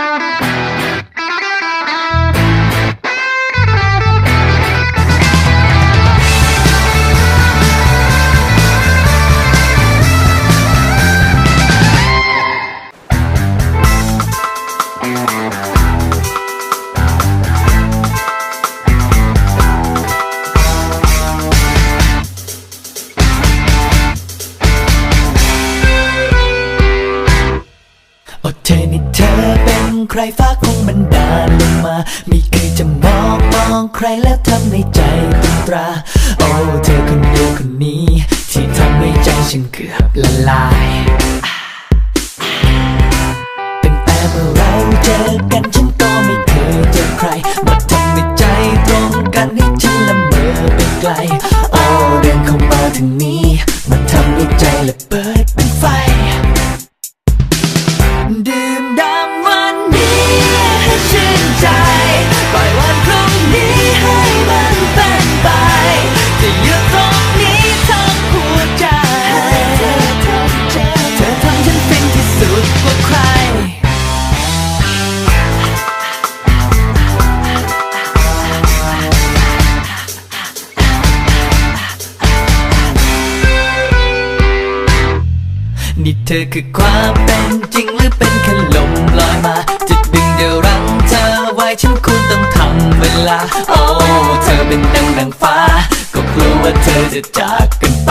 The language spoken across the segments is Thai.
โใครฟ้าคงบันดาลลงมา ไม่เคยจะมองมองใครแล้วทำให้ใจตีตรา โอ้เธอคนเดียวคนนี้ ที่ทำให้ใจฉันเกือบละลายตั้งแต่เมื่อเราเจอกันฉันก็ไม่เคยเจอใครมาทำให้ใจตรงกันให้ฉันละเมอไปไกล โอ้เดินเข้ามาถึงนี้มาทำให้ใจละเบิดเป็นไฟ ธอคือความเป็นจริงหรือเป็นแค่ลมลอยมาจะดึงเดียวรั้งเธอไว้ฉันควรต้องทำเวลา โอ้เธอเป็นดังดังฟ้า ก็กลัวว่าเธอจะจากกันไป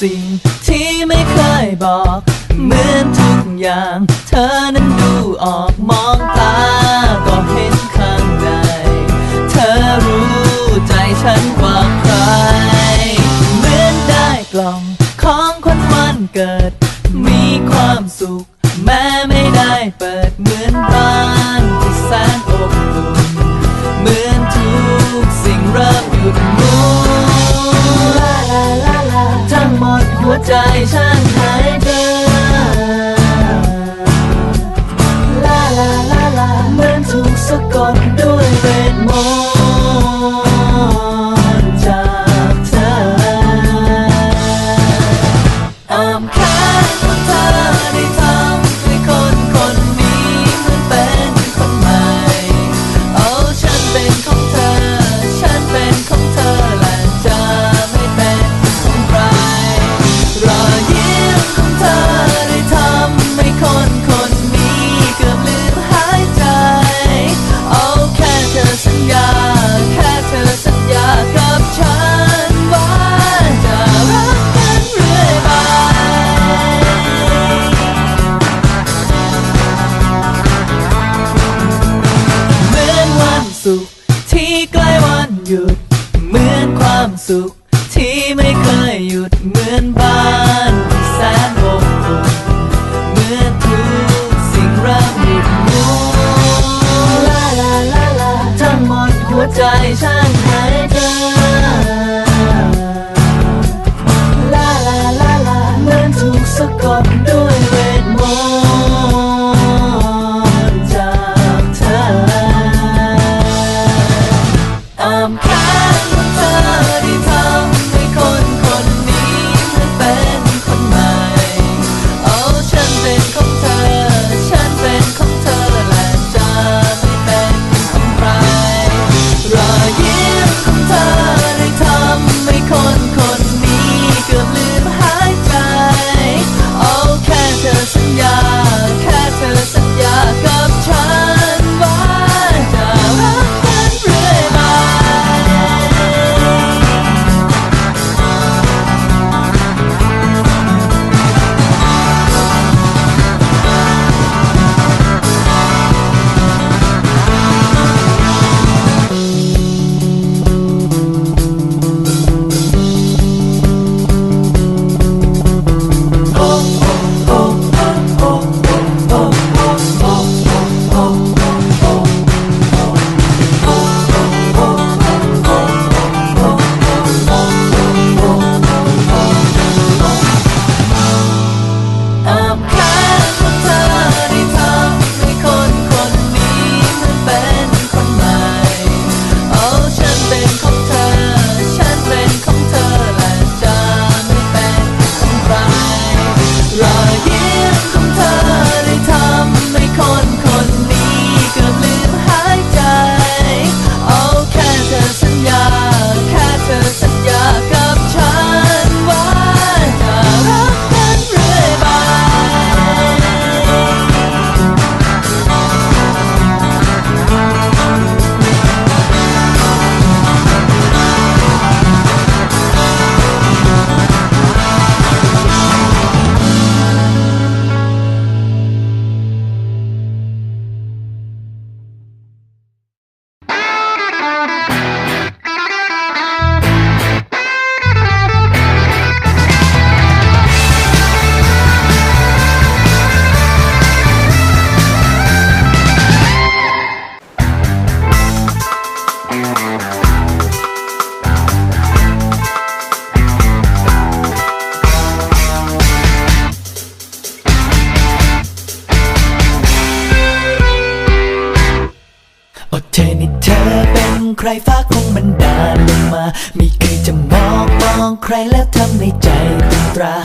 สิ่งที่ไม่เคยบอก เหมือนทุกอย่าง เธอนั้นดูออกมองตา ก็เห็นข้างใน เธอรู้ใจฉันกว่าใคร เหมือนได้กล่องของขวัญวันเกิด มีความสุข แม้ไม่ได้เปิด ใจฉัน ธอเป็นใครฟ้าคงบันดาลลงมา ไม่เคยจะมองมองใครแล้วทำให้ใจตึงตรา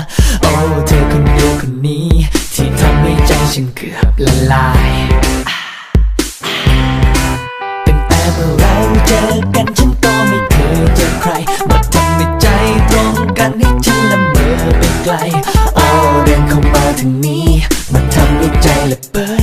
โอ้เธอคนเดียวคนนี้ ที่ทำให้ใจฉันเกือบละลายตั้งแต่เมื่อเราเจอกันฉันก็ไม่เคยเจอใครมาทำให้ใจตรงกันให้ฉันละเมอไปไกล โอ้เดินเข้ามาถึงนี้มาทำให้ใจละเบิด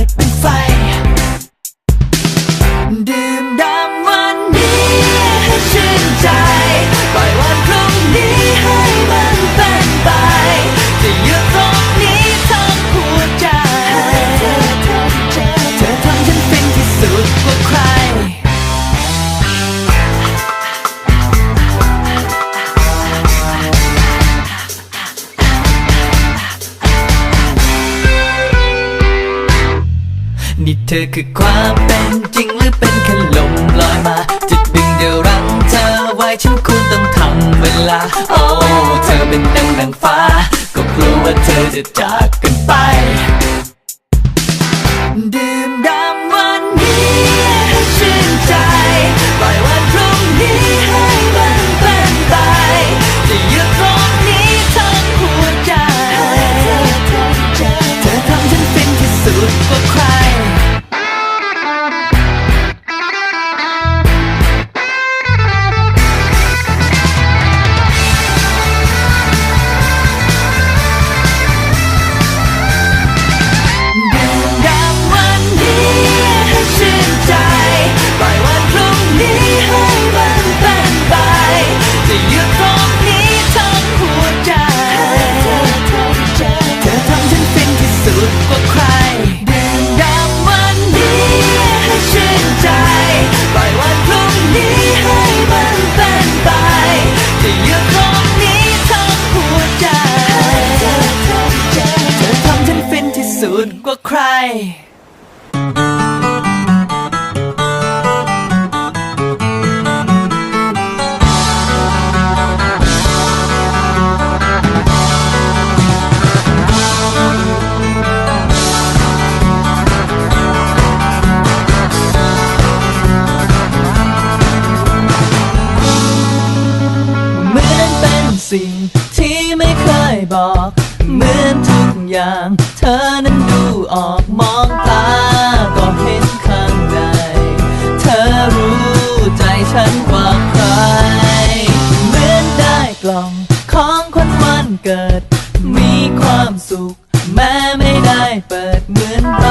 ธอคือความเป็นจริงหรือเป็นแค่ลมลอยมาจะดึงเดียวรั้งเธอไว้ฉันควรต้องทำเวลา โอ้เธอเป็นดังดังฟ้า ก็กลัวว่าเธอจะจากกันไป กว่าใคร สิ่งที่ไม่เคยบอก เหมือนทุก อย่าง เธอนั้นดูออกมองตา ก็เห็นข้างใน เธอรู้ใจฉันกว่าใคร เหมือนได้กล่องของคนวันเกิด มีความสุข แม้ไม่ได้เปิดเหมือนเรา